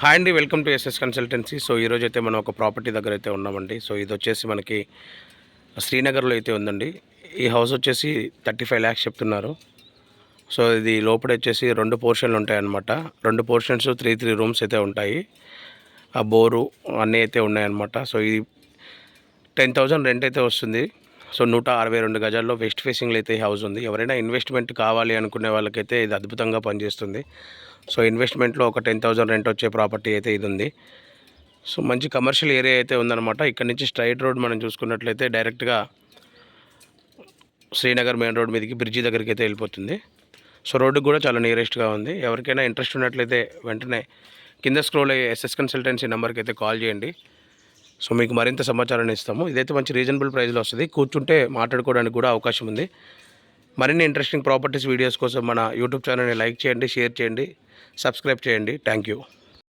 Hi అండి welcome to SS consultancy. So ఈరోజు అయితే మనం ఒక ప్రాపర్టీ దగ్గర అయితే ఉన్నామండి. సో ఇది వచ్చేసి మనకి శ్రీనగర్లో అయితే ఉందండి. ఈ హౌస్ వచ్చేసి థర్టీ ఫైవ్ ల్యాక్స్ చెప్తున్నారు. సో ఇది లోపల వచ్చేసి రెండు పోర్షన్లు ఉంటాయన్నమాట. రెండు పోర్షన్స్ త్రీ త్రీ రూమ్స్ అయితే ఉంటాయి. ఆ బోరు అన్నీ అయితే ఉన్నాయన్నమాట. సో ఇది టెన్ థౌజండ్ రెంట్ అయితే వస్తుంది. సో నూట అరవై రెండు గజాల్లో వెస్ట్ ఫేసింగ్లో అయితే ఈ హౌస్ ఉంది. ఎవరైనా ఇన్వెస్ట్మెంట్ కావాలి అనుకునే వాళ్ళకైతే ఇది అద్భుతంగా పనిచేస్తుంది. సో ఇన్వెస్ట్మెంట్లో ఒక టెన్ థౌజండ్ రెంట్ వచ్చే ప్రాపర్టీ అయితే ఇది ఉంది. సో మంచి కమర్షియల్ ఏరియా అయితే ఉందన్నమాట. ఇక్కడ నుంచి స్ట్రైట్ రోడ్ మనం చూసుకున్నట్లయితే డైరెక్ట్గా శ్రీనగర్ మెయిన్ రోడ్ మీదకి బ్రిడ్జి దగ్గరికి అయితే వెళ్ళిపోతుంది. సో రోడ్డు కూడా చాలా నియరెస్ట్గా ఉంది. ఎవరికైనా ఇంట్రెస్ట్ ఉన్నట్లయితే వెంటనే కింద స్క్రోల్ అయ్యే ఎస్ఎస్ కన్సల్టెన్సీ నెంబర్కి అయితే కాల్ చేయండి. సో మీకు మరింత సమాచారాన్ని ఇస్తాము. ఇదైతే మంచి రీజనబుల్ ప్రైస్లో వస్తుంది. కూర్చుంటే మాట్లాడుకోవడానికి కూడా అవకాశం ఉంది. మరిన్ని ఇంట్రెస్టింగ్ ప్రాపర్టీస్ వీడియోస్ కోసం మన యూట్యూబ్ ఛానల్ని లైక్ చేయండి షేర్ చేయండి సబ్స్క్రైబ్ చేయండి. Thank you